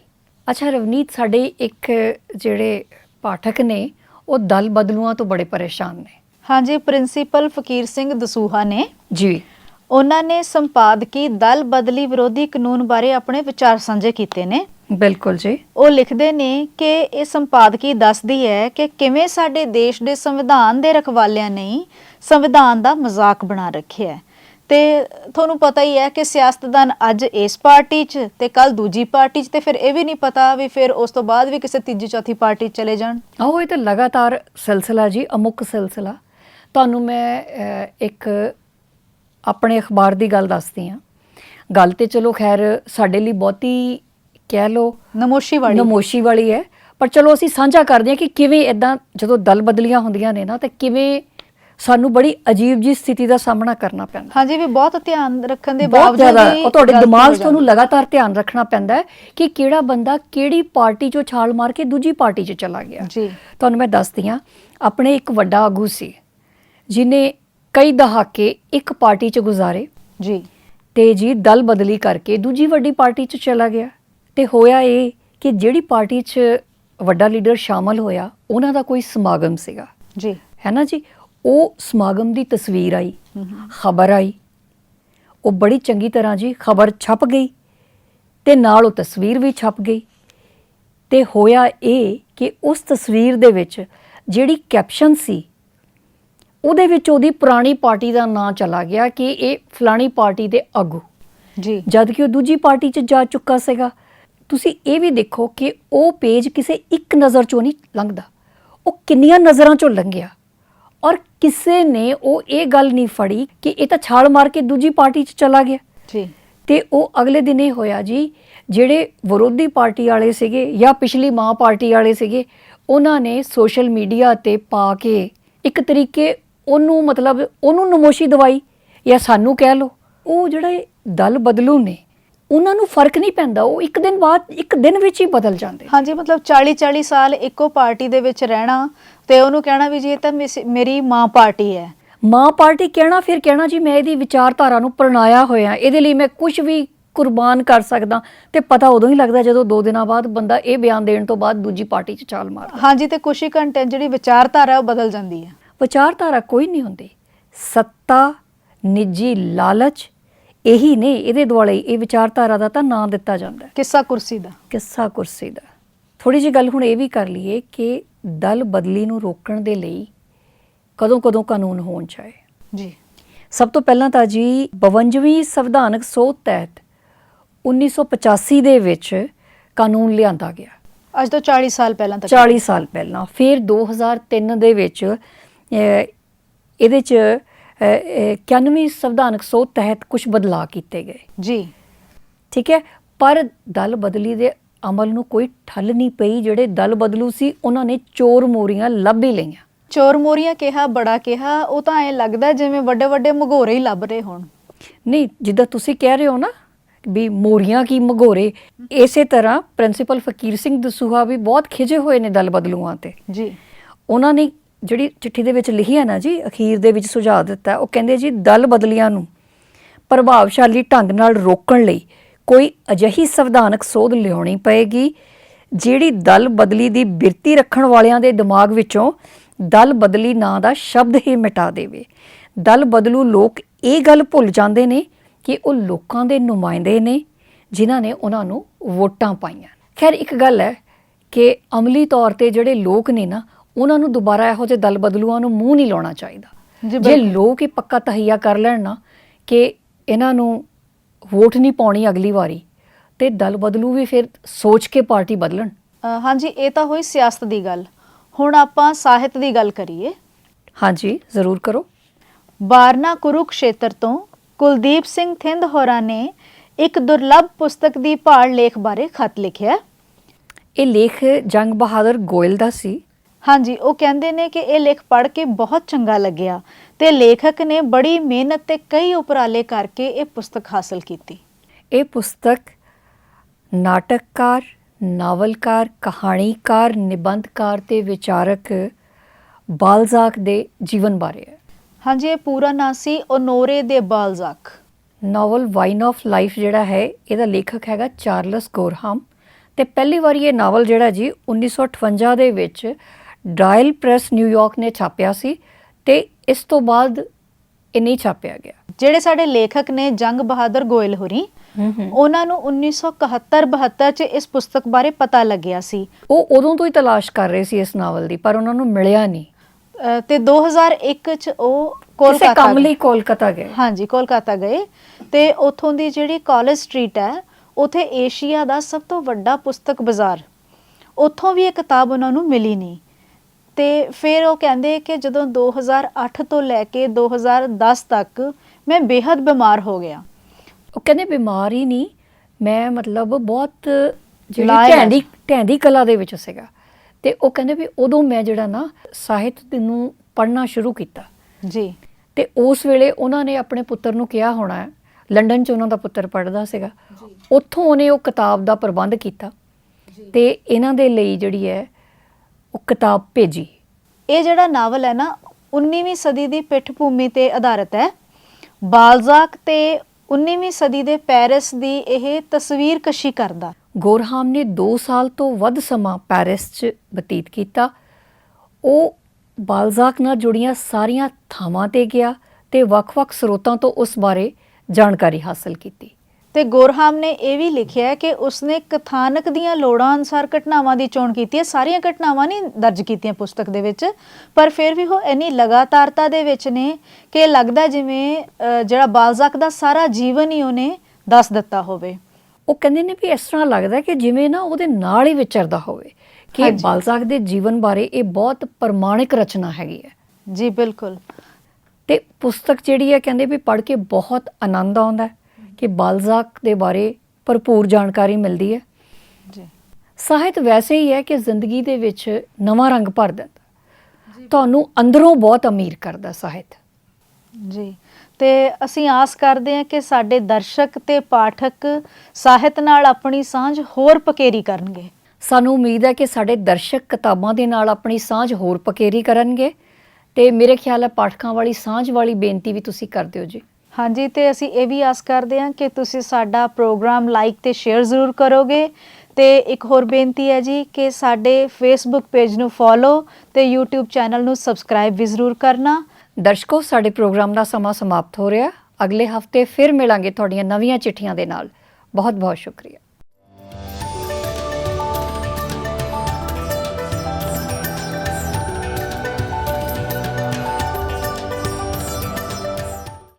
ਅੱਛਾ ਰਵਨੀਤ, ਸਾਡੇ ਇੱਕ ਜਿਹੜੇ ਪਾਠਕ ਨੇ ਉਹ ਦਲ ਬਦਲੂਆਂ ਤੋਂ ਬੜੇ ਪਰੇਸ਼ਾਨ ਨੇ। ਹਾਂਜੀ ਪ੍ਰਿੰਸੀਪਲ ਫਕੀਰ ਸਿੰਘ ਦਸੂਹਾ ਨੇ। ਜੀ। ਉਹਨਾਂ ਨੇ ਸੰਪਾਦਕੀ ਦਲ ਬਦਲੀ ਵਿਰੋਧੀ ਕਾਨੂੰਨ ਬਾਰੇ ਆਪਣੇ ਵਿਚਾਰ ਸਾਂਝੇ ਕੀਤੇ ਨੇ। ਬਿਲਕੁਲ ਜੀ। ਉਹ ਲਿਖਦੇ ਨੇ ਕਿ ਇਹ ਸੰਪਾਦਕੀ ਦੱਸਦੀ ਹੈ ਕਿ ਕਿਵੇਂ ਸਾਡੇ ਦੇਸ਼ ਦੇ ਸੰਵਿਧਾਨ ਦੇ ਰਖਵਾਲਿਆਂ ਨੇ ਸੰਵਿਧਾਨ ਦਾ ਮਜ਼ਾਕ ਬਣਾ ਰੱਖਿਆ ਹੈ। ਤੇ ਤੁਹਾਨੂੰ ਪਤਾ ਹੀ ਹੈ ਕਿ ਸਿਆਸਤਦਾਨ ਅੱਜ ਇਸ ਪਾਰਟੀ 'ਚ ਤੇ ਕੱਲ ਦੂਜੀ ਪਾਰਟੀ 'ਚ ਤੇ ਫਿਰ ਇਹ ਵੀ ਨਹੀਂ ਪਤਾ ਵੀ ਫਿਰ ਉਸ ਤੋਂ ਬਾਅਦ ਵੀ ਕਿਸੇ ਤੀਜੀ ਚੌਥੀ ਪਾਰਟੀ 'ਚ ਚਲੇ ਜਾਣ। ਆਹੋ ਇਹ ਤਾਂ ਲਗਾਤਾਰ ਸਿਲਸਿਲਾ ਜੀ ਅਮੁੱਕ ਸਿਲਸਿਲਾ। ਤੁਹਾਨੂੰ ਮੈਂ ਇੱਕ ਆਪਣੇ ਅਖਬਾਰ ਦੀ ਗੱਲ ਦੱਸਦੀ ਹਾਂ। ਗੱਲ ਤੇ ਚਲੋ ਖੈਰ ਸਾਡੇ ਲਈ ਬਹੁਤੀ ਕਹਿ ਲੋ ਨਮੋਸ਼ੀ ਵਾਲੀ। ਨਮੋਸ਼ੀ ਵਾਲੀ ਹੈ ਪਰ ਚਲੋ ਅਸੀਂ ਸਾਂਝਾ ਕਰਦੇ ਹਾਂ ਕਿ ਕਿਵੇਂ ਇਦਾਂ ਜਦੋਂ ਦਲ ਬਦਲੀਆਂ ਹੁੰਦੀਆਂ ਨੇ ਨਾ ਤੇ ਕਿਵੇਂ ਸਾਨੂੰ ਬੜੀ ਅਜੀਬ ਜੀ ਸਥਿਤੀ ਦਾ ਸਾਹਮਣਾ ਕਰਨਾ ਪੈਂਦਾ। ਹਾਂਜੀ ਵੀ ਬਹੁਤ ਧਿਆਨ ਰੱਖਣ ਦੇ ਬਾਵਜੂਦ ਵੀ ਉਹ ਤੁਹਾਡੇ ਦਿਮਾਗ 'ਚ ਤੁਹਾਨੂੰ। ਲਗਾਤਾਰ ਧਿਆਨ ਰੱਖਣਾ ਪੈਂਦਾ ਹੈ ਕਿ ਕਿਹੜਾ ਬੰਦਾ ਕਿਹੜੀ ਪਾਰਟੀ 'ਚੋਂ ਛਾਲ ਮਾਰ ਕੇ ਦੂਜੀ ਪਾਰਟੀ 'ਚ ਚਲਾ ਗਿਆ। ਜੀ। ਤੁਹਾਨੂੰ ਮੈਂ ਦੱਸਦੀ ਹਾਂ ਆਪਣੇ ਇੱਕ ਵੱਡਾ ਆਗੂ ਸੀ ਜਿਨੇ ਕਈ ਦਹਾਕੇ ਇੱਕ ਪਾਰਟੀ 'ਚ ਗੁਜ਼ਾਰੇ ਜੀ। ਤੇ ਜੀ ਦਲ ਬਦਲੀ ਕਰਕੇ ਦੂਜੀ ਵੱਡੀ ਪਾਰਟੀ 'ਚ ਚਲਾ ਗਿਆ ਤੇ ਹੋਇਆ ਇਹ ਕਿ ਜਿਹੜੀ ਪਾਰਟੀ 'ਚ ਵੱਡਾ ਲੀਡਰ ਸ਼ਾਮਲ ਹੋਇਆ ਉਹਨਾਂ ਦਾ ਕੋਈ ਸਮਾਗਮ ਸੀਗਾ। ਜੀ। ਹੈ ਨਾ ਜੀ? ਉਹ ਸਮਾਗਮ ਦੀ ਤਸਵੀਰ ਆਈ ਖਬਰ ਆਈ। ਉਹ ਬੜੀ ਚੰਗੀ ਤਰ੍ਹਾਂ ਜੀ ਖਬਰ ਛਪ ਗਈ ਤੇ ਨਾਲ ਉਹ ਤਸਵੀਰ ਵੀ ਛਪ ਗਈ। ਤੇ ਹੋਇਆ ਇਹ ਕਿ ਉਸ ਤਸਵੀਰ ਦੇ ਵਿੱਚ ਜਿਹੜੀ ਕੈਪਸ਼ਨ ਸੀ ਉਹਦੇ ਵਿੱਚ ਉਹਦੀ ਪੁਰਾਣੀ ਪਾਰਟੀ ਦਾ ਨਾਂ ਚਲਾ ਗਿਆ ਕਿ ਇਹ ਫਲਾਣੀ ਪਾਰਟੀ ਦੇ ਆਗੂ। ਜੀ। ਜਦ ਕਿ ਉਹ ਦੂਜੀ ਪਾਰਟੀ 'ਚ ਜਾ ਚੁੱਕਾ ਸੀਗਾ ਤੁਸੀਂ ਇਹ ਵੀ ਦੇਖੋ ਕਿ ਉਹ ਪੇਜ ਕਿਸੇ ਇੱਕ ਨਜ਼ਰ 'ਚੋਂ ਨਹੀਂ ਲੰਘਦਾ। ਉਹ ਕਿੰਨੀਆਂ ਨਜ਼ਰਾਂ 'ਚੋਂ ਲੰਘਿਆ। ਔਰ ਕਿਸੇ ਨੇ ਉਹ ਇਹ ਗੱਲ ਨਹੀਂ ਫੜੀ ਕਿ ਇਹ ਤਾਂ ਛਾਲ ਮਾਰ ਕੇ ਦੂਜੀ ਪਾਰਟੀ 'ਚ ਚਲਾ ਗਿਆ। ਜੀ। ਤੇ ਉਹ ਅਗਲੇ ਦਿਨ ਇਹ ਹੋਇਆ ਜੀ ਜਿਹੜੇ ਵਿਰੋਧੀ ਪਾਰਟੀ ਵਾਲੇ ਸੀਗੇ ਜਾਂ ਪਿਛਲੀ ਮਾਂ ਪਾਰਟੀ ਵਾਲੇ ਸੀਗੇ ਉਹਨਾਂ ਨੇ ਸੋਸ਼ਲ ਮੀਡੀਆ ਤੇ ਪਾ ਕੇ ਇੱਕ ਤਰੀਕੇ ਉਹਨੂੰ ਮਤਲਬ ਉਹਨੂੰ ਨਮੋਸ਼ੀ ਦਵਾਈ ਜਾਂ ਸਾਨੂੰ ਕਹਿ ਲਓ। ਉਹ ਜਿਹੜੇ ਦਲ ਬਦਲੂ ਨੇ ਉਹਨਾਂ ਨੂੰ ਫ਼ਰਕ ਨਹੀਂ ਪੈਂਦਾ ਉਹ ਇੱਕ ਦਿਨ ਬਾਅਦ ਇੱਕ ਦਿਨ ਵਿੱਚ ਹੀ ਬਦਲ ਜਾਂਦੇ ਹਾਂਜੀ ਮਤਲਬ 40 40 ਸਾਲ ਇੱਕੋ ਪਾਰਟੀ ਦੇ ਵਿੱਚ ਰਹਿਣਾ ਤੇ ਉਹਨੂੰ ਕਹਿਣਾ ਵੀ ਜੀ ਇਹ ਤਾਂ ਮੇਰੀ ਮਾਂ ਪਾਰਟੀ ਹੈ। ਮਾਂ ਪਾਰਟੀ ਕਹਿਣਾ ਫਿਰ ਕਹਿਣਾ ਜੀ ਮੈਂ ਇਹਦੀ ਵਿਚਾਰਧਾਰਾ ਨੂੰ ਪ੍ਰਣਾਇਆ ਹੋਇਆ ਇਹਦੇ ਲਈ ਮੈਂ ਕੁਝ ਵੀ ਕੁਰਬਾਨ ਕਰ ਸਕਦਾ ਤੇ ਪਤਾ ਉਦੋਂ ਹੀ ਲੱਗਦਾ ਜਦੋਂ ਦੋ ਦਿਨਾਂ ਬਾਅਦ ਬੰਦਾ ਇਹ ਬਿਆਨ ਦੇਣ ਤੋਂ ਬਾਅਦ ਦੂਜੀ ਪਾਰਟੀ 'ਚ ਚਾਲ ਮਾਰਦਾ। ਹਾਂਜੀ ਤੇ ਕੁਛ ਹੀ ਘੰਟੇ ਜਿਹੜੀ ਵਿਚਾਰਧਾਰਾ ਉਹ ਬਦਲ ਜਾਂਦੀ ਹੈ। ਵਿਚਾਰਧਾਰਾ ਕੋਈ ਨਹੀਂ ਹੁੰਦੀ। ਸੱਤਾ ਨਿੱਜੀ ਲਾਲਚ ਇਹੀ ਨੇ ਇਹਦੇ ਦੁਆਲੇ ਇਹ ਵਿਚਾਰਧਾਰਾ ਦਾ ਤਾਂ ਨਾਂ ਦਿੱਤਾ ਜਾਂਦਾ ਕਿੱਸਾ ਕੁਰਸੀ ਦਾ। ਕਿੱਸਾ ਕੁਰਸੀ ਦਾ। ਥੋੜੀ ਜਿਹੀ ਗੱਲ ਹੁਣ ਇਹ ਵੀ ਕਰ ਲਈਏ ਕਿ ਦਲ ਬਦਲੀ ਨੂੰ ਰੋਕਣ ਦੇ ਲਈ ਕਦੋਂ ਕਦੋਂ ਕਾਨੂੰਨ ਹੋਣ ਚਾਹੀਏ ਜੀ। ਸਭ ਤੋਂ ਪਹਿਲਾਂ ਤਾਂ ਜੀ 52ਵੀਂ ਸੰਵਿਧਾਨਕ ਸੋਧ ਤਹਿਤ 1985 ਦੇ ਵਿੱਚ ਕਾਨੂੰਨ ਲਿਆਂਦਾ ਗਿਆ। ਅੱਜ ਤੋਂ 40 ਸਾਲ ਪਹਿਲਾਂ ਤੱਕ। 40 ਸਾਲ ਪਹਿਲਾਂ ਫਿਰ 2003 ਦੇ ਵਿੱਚ ਇਹਦੇ ਚ ਅਹ, ਅਹ, 91ਵੀਂ ਸੰਵਿਧਾਨਕ ਸੋਧ ਤਹਿਤ ਕੁਝ ਬਦਲਾਅ ਕੀਤੇ ਗਏ। ਜੀ। ਠੀਕ ਹੈ? ਪਰ ਦਲ ਬਦਲੀ ਦੇ ਅਮਲ ਨੂੰ ਕੋਈ ਠੱਲ ਨਹੀਂ ਪਈ ਜਿਹੜੇ ਦਲ ਬਦਲੂ ਸੀ ਉਹਨਾਂ ਨੇ ਚੋਰ ਮੋਰੀਆਂ ਲੱਭ ਹੀ ਲਈਆਂ। ਚੋਰ ਮੋਰੀਆਂ ਕਿਹਾ ਬੜਾ ਕਿਹਾ ਉਹ ਤਾਂ ਐ ਲੱਗਦਾ ਜਿਵੇਂ ਵੱਡੇ ਵੱਡੇ ਮਗੋਰੇ ਹੀ ਲੱਭ ਰਹੇ ਹੋਣ। ਨਹੀਂ ਜਿੱਦਾਂ ਤੁਸੀਂ ਕਹਿ ਰਹੇ ਹੋ ਨਾ ਵੀ ਮੋਰੀਆਂ ਕੀ ਮਗੋਰੇ ਇਸੇ ਤਰ੍ਹਾਂ ਪ੍ਰਿੰਸੀਪਲ ਫਕੀਰ ਸਿੰਘ ਦਸੂਹਾ ਵੀ ਬਹੁਤ ਖਿਜੇ ਹੋਏ ਨੇ ਦਲ ਬਦਲੂਆਂ ਤੇ। ਜੀ। ਉਹਨਾਂ ਨੇ ਜਿਹੜੀ ਚਿੱਠੀ ਦੇ ਵਿੱਚ ਲਿਖੀ ਹੈ ਨਾ ਜੀ, ਅਖੀਰ ਦੇ ਵਿੱਚ ਸੁਝਾਅ ਦਿੱਤਾ, ਉਹ ਕਹਿੰਦੇ ਜੀ, ਦਲ ਬਦਲੀਆਂ ਨੂੰ ਪ੍ਰਭਾਵਸ਼ਾਲੀ ਢੰਗ ਨਾਲ ਰੋਕਣ ਲਈ ਕੋਈ ਅਜਿਹੀ ਸੰਵਿਧਾਨਕ ਸੋਧ ਲਿਆਉਣੀ ਪਏਗੀ, ਜਿਹੜੀ ਦਲ ਬਦਲੀ ਦੀ ਬਿਰਤੀ ਰੱਖਣ ਵਾਲਿਆਂ ਦੇ ਦਿਮਾਗ ਵਿੱਚੋਂ ਦਲ ਬਦਲੀ ਨਾਂ ਦਾ ਸ਼ਬਦ ਹੀ ਮਿਟਾ ਦੇਵੇ। ਦਲ ਬਦਲੂ ਲੋਕ ਇਹ ਗੱਲ ਭੁੱਲ ਜਾਂਦੇ ਨੇ ਕਿ ਉਹ ਲੋਕਾਂ ਦੇ ਨੁਮਾਇੰਦੇ ਨੇ, ਜਿਨ੍ਹਾਂ ਨੇ ਉਹਨਾਂ ਨੂੰ ਵੋਟਾਂ ਪਾਈਆਂ। ਖੈਰ, ਇੱਕ ਗੱਲ ਹੈ ਕਿ ਅਮਲੀ ਤੌਰ ਤੇ ਜਿਹੜੇ ਲੋਕ ਨੇ ਨਾ ਉਹਨਾਂ ਨੂੰ ਦੁਬਾਰਾ ਇਹੋ ਜਿਹੇ ਦਲ ਬਦਲੂਆਂ ਨੂੰ ਮੂੰਹ ਨਹੀਂ ਲਾਉਣਾ ਚਾਹੀਦਾ। ਜੀ। ਲੋਕ ਇਹ ਪੱਕਾ ਤਹਈਆ ਕਰ ਲੈਣ ਨਾ ਕਿ ਇਹਨਾਂ ਨੂੰ ਵੋਟ ਨਹੀਂ ਪਾਉਣੀ ਅਗਲੀ ਵਾਰੀ ਤੇ ਦਲ ਬਦਲੂ ਵੀ ਫਿਰ ਸੋਚ ਕੇ ਪਾਰਟੀ ਬਦਲਣ। ਹਾਂਜੀ ਇਹ ਤਾਂ ਹੋਈ ਸਿਆਸਤ ਦੀ ਗੱਲ। ਹੁਣ ਆਪਾਂ ਸਾਹਿਤ ਦੀ ਗੱਲ ਕਰੀਏ। ਹਾਂਜੀ ਜ਼ਰੂਰ ਕਰੋ। ਬਾਰਨਾ ਕੁਰੂਕਸ਼ੇਤਰ ਤੋਂ ਕੁਲਦੀਪ ਸਿੰਘ ਥਿੰਦ ਹੋਰਾਂ ਨੇ ਇੱਕ ਦੁਰਲੱਭ ਪੁਸਤਕ ਦੀ ਭਾਲ ਲੇਖ ਬਾਰੇ ਖਤ ਲਿਖਿਆ। ਇਹ ਲੇਖ ਜੰਗ ਬਹਾਦਰ ਗੋਇਲ ਦਾ ਸੀ। ਹਾਂਜੀ ਉਹ ਕਹਿੰਦੇ ਨੇ ਕਿ ਇਹ ਲੇਖ ਪੜ੍ਹ ਕੇ ਬਹੁਤ ਚੰਗਾ ਲੱਗਿਆ ਤੇ ਲੇਖਕ ਨੇ ਬੜੀ ਮਿਹਨਤ ਤੇ ਕਈ ਉਪਰਾਲੇ ਕਰਕੇ ਇਹ ਪੁਸਤਕ ਹਾਸਲ ਕੀਤੀ। ਇਹ ਪੁਸਤਕ ਨਾਟਕਕਾਰ ਨਾਵਲਕਾਰ ਕਹਾਣੀਕਾਰ ਨਿਬੰਧਕਾਰ ਤੇ ਵਿਚਾਰਕ ਬਾਲਜ਼ਾਕ ਦੇ ਜੀਵਨ ਬਾਰੇ ਹੈ। ਹਾਂਜੀ ਇਹ ਪੂਰਾ ਨਾਂ ਸੀ Honore de Balzac. Novel wine of life ਜਿਹੜਾ ਹੈ ਇਹਦਾ ਲੇਖਕ ਹੈਗਾ ਚਾਰਲਸ ਗੋਰਹਾਮ ਤੇ ਪਹਿਲੀ ਵਾਰੀ ਇਹ ਨਾਵਲ ਜਿਹੜਾ ਜੀ 1958 ਦੇ ਵਿੱਚ ਡਾਇਲ ਪ੍ਰੈਸ ਨਿਊਯਾਰਕ ਨੇ ਛਾਪਿਆ ਸੀ ਤੇ ਇਸ ਤੋਂ ਬਾਅਦ ਇਹ ਨਹੀਂ ਛਾਪਿਆ ਗਿਆ। ਜਿਹੜੇ ਸਾਡੇ ਲੇਖਕ ਨੇ ਜੰਗ ਬਹਾਦਰ ਗੋਇਲ ਹੋਰੀ ਉਹਨਾਂ ਨੂੰ 1971-72 ਚ ਇਸ ਪੁਸਤਕ ਬਾਰੇ ਪਤਾ ਲੱਗਿਆ ਸੀ। ਉਹ ਉਦੋਂ ਤੋਂ ਹੀ ਤਲਾਸ਼ ਕਰ ਰਹੇ ਸੀ ਇਸ ਨਾਵਲ ਦੀ ਪਰ ਉਹਨਾਂ ਨੂੰ ਮਿਲਿਆ ਨਹੀਂ। ਤੇ 2001 ਚ ਉਹ ਕੋਲਕਾਤਾ ਕੰਮ। ਲਈ ਕੋਲਕਾਤਾ ਗਏ। ਹਾਂਜੀ ਕੋਲਕਾਤਾ ਗਏ। ਤੇ ਉਥੋਂ ਦੀ ਜਿਹੜੀ ਕਾਲਜ ਸਟਰੀਟ ਹੈ ਉਥੇ ਏਸ਼ੀਆ ਦਾ ਸਭ ਤੋਂ ਵੱਡਾ ਪੁਸਤਕ ਬਾਜ਼ਾਰ। ਉਥੋਂ ਵੀ ਇਹ ਕਿਤਾਬ ਉਹਨਾਂ ਨੂੰ ਮਿਲੀ ਨਹੀਂ। ਤੇ ਫਿਰ ਉਹ ਕਹਿੰਦੇ ਕਿ ਜਦੋਂ 2008 ਤੋਂ ਲੈ ਕੇ 2010 ਤੱਕ ਮੈਂ ਬੇहद ਬਿਮਾਰ ਹੋ ਗਿਆ। ਉਹ ਕਹਿੰਦੇ ਬਿਮਾਰ ਹੀ ਨਹੀਂ ਮੈਂ ਮਤਲਬ ਬਹੁਤ ਜਿਹੜੀ। ਢੈਂਦੀ ਢੈਂਦੀ ਕਲਾ ਦੇ ਵਿੱਚ ਸੀਗਾ। ਤੇ ਉਹ ਕਹਿੰਦੇ ਵੀ ਉਦੋਂ ਮੈਂ ਜਿਹੜਾ ਨਾ ਸਾਹਿਤ ਨੂੰ ਪੜ੍ਹਨਾ ਸ਼ੁਰੂ ਕੀਤਾ। ਜੀ। ਤੇ ਉਸ ਵੇਲੇ ਉਹਨਾਂ ਨੇ ਆਪਣੇ ਪੁੱਤਰ ਨੂੰ ਕਿਹਾ ਹੋਣਾ ਲੰਡਨ 'ਚ ਉਹਨਾਂ ਦਾ ਪੁੱਤਰ ਪੜ੍ਹਦਾ ਸੀਗਾ। ਉੱਥੋਂ ਉਹਨੇ ਉਹ ਕਿਤਾਬ ਦਾ ਪ੍ਰਬੰਧ ਕੀਤਾ। ਤੇ ਇਹਨਾਂ ਦੇ ਲਈ ਜਿਹੜੀ ਹੈ ਉਹ ਕਿਤਾਬ ਭੇਜੀ। ਇਹ ਜਿਹੜਾ ਨਾਵਲ ਹੈ ਨਾ 19ਵੀਂ ਸਦੀ ਦੀ ਪਿੱਠ ਭੂਮੀ ਤੇ ਆਧਾਰਿਤ ਹੈ। ਬਾਲਜ਼ਾਕ ਤੇ 19ਵੀਂ ਸਦੀ ਦੇ ਪੈਰਿਸ ਦੀ ਇਹ ਤਸਵੀਰ ਕਸ਼ੀ ਕਰਦਾ। ਗੋਰਹਾਮ ਨੇ 2 ਸਾਲ ਤੋਂ ਵੱਧ ਸਮਾਂ ਪੈਰਿਸ 'ਚ ਬਤੀਤ ਕੀਤਾ। ਉਹ ਬਾਲਜ਼ਾਕ ਨਾਲ ਜੁੜੀਆਂ ਸਾਰੀਆਂ ਥਾਵਾਂ ਤੇ ਗਿਆ ਤੇ ਵੱਖ-ਵੱਖ ਸਰੋਤਾਂ ਤੋਂ ਉਸ ਬਾਰੇ ਜਾਣਕਾਰੀ ਹਾਸਲ ਕੀਤੀ। ਤੇ ਗੋਰਹਾਮ ਨੇ ਇਹ ਵੀ ਲਿਖਿਆ ਹੈ ਕਿ ਉਸਨੇ ਕਥਾਨਕ ਦੀਆਂ ਲੋੜਾਂ ਅਨੁਸਾਰ ਘਟਨਾਵਾਂ ਦੀ ਚੋਣ ਕੀਤੀ ਹੈ। ਸਾਰੀਆਂ ਘਟਨਾਵਾਂ ਨਹੀਂ ਦਰਜ ਕੀਤੀਆਂ ਪੁਸਤਕ ਦੇ ਵਿੱਚ ਪਰ ਫਿਰ ਵੀ ਉਹ ਇੰਨੀ ਲਗਾਤਾਰਤਾ ਦੇ ਵਿੱਚ ਨੇ ਕਿ ਲੱਗਦਾ ਜਿਵੇਂ ਜਿਹੜਾ ਬਾਲਜ਼ਾਕ ਦਾ ਸਾਰਾ ਜੀਵਨ ਹੀ ਉਹਨੇ ਦੱਸ ਦਿੱਤਾ ਹੋਵੇ। ਉਹ ਕਹਿੰਦੇ ਨੇ ਵੀ ਇਸ ਤਰ੍ਹਾਂ ਲੱਗਦਾ ਕਿ ਜਿਵੇਂ ਨਾ ਉਹਦੇ ਨਾਲ ਹੀ ਵਿਚਰਦਾ ਹੋਵੇ ਕਿ। ਬਾਲਜ਼ਾਕ ਦੇ ਜੀਵਨ ਬਾਰੇ ਇਹ ਬਹੁਤ ਪ੍ਰਮਾਣਿਕ ਰਚਨਾ ਹੈਗੀ ਹੈ। ਜੀ ਬਿਲਕੁਲ। ਤੇ ਪੁਸਤਕ ਜਿਹੜੀ ਹੈ ਕਹਿੰਦੇ ਵੀ ਪੜ੍ਹ ਕੇ ਬਹੁਤ ਆਨੰਦ ਆਉਂਦਾ ਹੈ। ਕਿ ਬਾਲਜ਼ਾਕ ਦੇ ਬਾਰੇ ਭਰਪੂਰ ਜਾਣਕਾਰੀ ਮਿਲਦੀ ਹੈ। ਜੀ। ਸਾਹਿਤ ਵੈਸੇ ਹੀ ਹੈ ਕਿ ਜ਼ਿੰਦਗੀ ਦੇ ਵਿੱਚ ਨਵਾਂ ਰੰਗ ਭਰ ਦਿੰਦਾ। ਤੁਹਾਨੂੰ ਅੰਦਰੋਂ ਬਹੁਤ ਅਮੀਰ ਕਰਦਾ ਸਾਹਿਤ। ਜੀ। ਤੇ ਅਸੀਂ ਆਸ ਕਰਦੇ ਹਾਂ ਕਿ ਸਾਡੇ ਦਰਸ਼ਕ ਤੇ ਪਾਠਕ ਸਾਹਿਤ ਨਾਲ ਆਪਣੀ ਸਾਂਝ ਹੋਰ ਪਕੇਰੀ ਕਰਨਗੇ। ਸਾਨੂੰ ਉਮੀਦ ਹੈ ਕਿ ਸਾਡੇ ਦਰਸ਼ਕ ਕਿਤਾਬਾਂ ਦੇ ਨਾਲ ਆਪਣੀ ਸਾਂਝ ਹੋਰ ਪਕੇਰੀ ਕਰਨਗੇ। ਤੇ ਮੇਰੇ ਖਿਆਲ ਹੈ ਪਾਠਕਾਂ ਵਾਲੀ ਸਾਂਝ ਵਾਲੀ ਬੇਨਤੀ ਵੀ ਤੁਸੀਂ ਕਰਦੇ ਹੋ ਜੀ। ਹਾਂਜੀ, ਤੇ ਅਸੀਂ ਇਹ ਵੀ ਆਸ ਕਰਦੇ ਹਾਂ ਕਿ ਤੁਸੀਂ ਸਾਡਾ ਪ੍ਰੋਗਰਾਮ ਲਾਈਕ ਤੇ ਸ਼ੇਅਰ ਜ਼ਰੂਰ ਕਰੋਗੇ। ਤੇ ਇੱਕ ਹੋਰ ਬੇਨਤੀ ਹੈ ਜੀ ਕਿ ਸਾਡੇ ਫੇਸਬੁੱਕ ਪੇਜ ਨੂੰ ਫੋਲੋ ਤੇ YouTube ਚੈਨਲ ਨੂੰ ਸਬਸਕ੍ਰਾਈਬ ਵੀ ਜ਼ਰੂਰ ਕਰਨਾ। ਦਰਸ਼ਕੋ, ਸਾਡੇ ਪ੍ਰੋਗਰਾਮ ਦਾ ਸਮਾਂ ਸਮਾਪਤ ਹੋ ਰਿਹਾ। ਅਗਲੇ ਹਫ਼ਤੇ ਫਿਰ ਮਿਲਾਂਗੇ ਤੁਹਾਡੀਆਂ ਨਵੀਆਂ ਚਿੱਠੀਆਂ ਦੇ ਨਾਲ। ਬਹੁਤ ਬਹੁਤ ਸ਼ੁਕਰੀਆ।